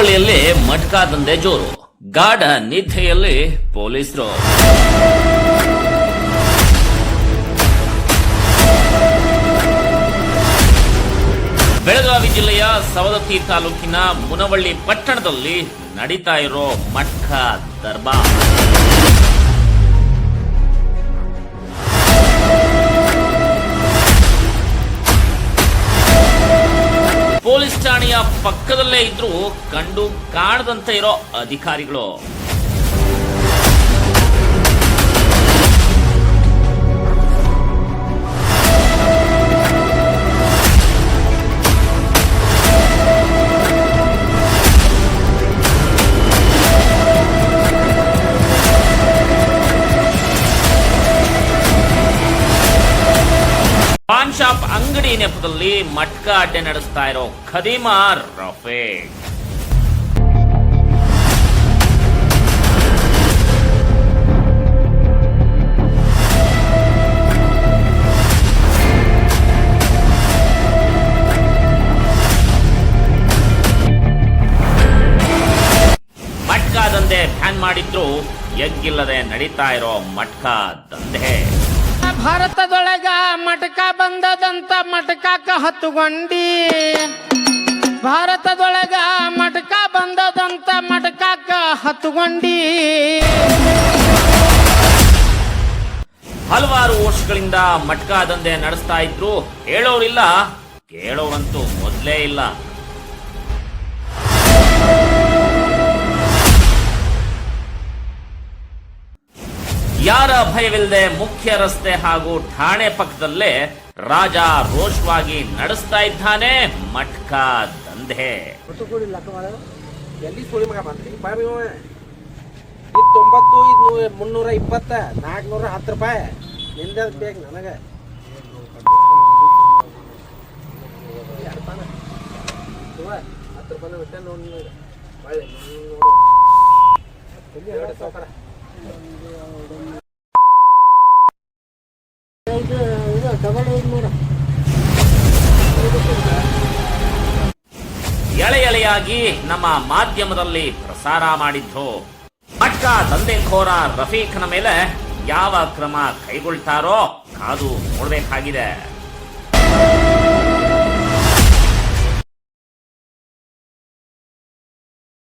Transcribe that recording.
ಮುನವಳ್ಳಿಯಲ್ಲಿ ಮಟ್ಕಾ ದಂಧೆ ಜೋರು. ಗಾಢ ನಿದ್ದೆಯಲ್ಲಿ ಪೊಲೀಸರು. ಬೆಳಗಾವಿ ಜಿಲ್ಲೆಯ ಸವದತ್ತಿ ತಾಲೂಕಿನ ಮುನವಳ್ಳಿ ಪಟ್ಟಣದಲ್ಲಿ ನಡೀತಾ ಇರೋ ಮಟ್ಕಾ ದರ್ಬಾರ್. ಠಾಣೆಯ ಪಕ್ಕದಲ್ಲೇ ಇದ್ರು ಕಂಡು ಕಾಣದಂತೆ ಇರೋ ಅಧಿಕಾರಿಗಳು. ಶಾಪ್ ಅಂಗಡಿ ನೆಪದಲ್ಲಿ ಮಟ್ಕ ಅಡ್ಡೆ ನಡೆಸ್ತಾ ಇರೋ ಖದೀಮಾರ್ ರಫೇಕ್ ಮಟ್ಕಾ ದಂಧೆ ಬ್ಯಾನ್ ಮಾಡಿದ್ರು, ಎಗ್ಗಿಲ್ಲದೆ ನಡೀತಾ ಇರೋ ಮಟ್ಕಾ ದಂಧೆ. ಭಾರತದೊಳಗ ಮಟಕ ಬಂದದಂತ ಮಟಕಾಕ ಹತ್ತುಗೊಂಡಿ. ಭಾರತದೊಳಗ ಮಟಕ ಬಂದದಂತ ಮಟಕಾಕ ಹತ್ತುಗೊಂಡಿ. ಹಲವಾರು ವರ್ಷಗಳಿಂದ ಮಟ್ಕಾ ದಂಧೆ ನಡೆಸ್ತಾ ಇದ್ರು. ಹೇಳೋರಿಲ್ಲ, ಕೇಳೋರಂತೂ ಮೊದಲೇ ಇಲ್ಲ. ಯಾರ ಭಯವಿಲ್ಲದೆ ಮುಖ್ಯ ರಸ್ತೆ ಹಾಗೂ ಠಾಣೆ ಪಕ್ಕದಲ್ಲೇ ರಾಜ ರೋಷವಾಗಿ ನಡೆಸ್ತಾ ಇದ್ದಾನೆ ಮಟ್ಕ ದಂಧೆ. ತೊಂಬತ್ತು ಇದು ಮುನ್ನೂರ ಇಪ್ಪತ್ತ, ನಾಲ್ಕುನೂರ ಹತ್ತು ರೂಪಾಯಿ. ನಿಂದ ಬೇಕು ನನಗೆ. ಹತ್ತು ರೂಪಾಯಿ ಬಿಟ್ಟೆ ನೋಡಿ ಒಳ್ಳೆ ಎಳೆ ಎಳೆಯಾಗಿ ನಮ್ಮ ಮಾಧ್ಯಮದಲ್ಲಿ ಪ್ರಸಾರ ಮಾಡಿದ್ದು. ಮಟ್ಕ ದಂಧೆಖೋರ ರಫೀಕ್ನ ಮೇಲೆ ಯಾವ ಕ್ರಮ ಕೈಗೊಳ್ತಾರೋ ಕಾದು ನೋಡಬೇಕಾಗಿದೆ.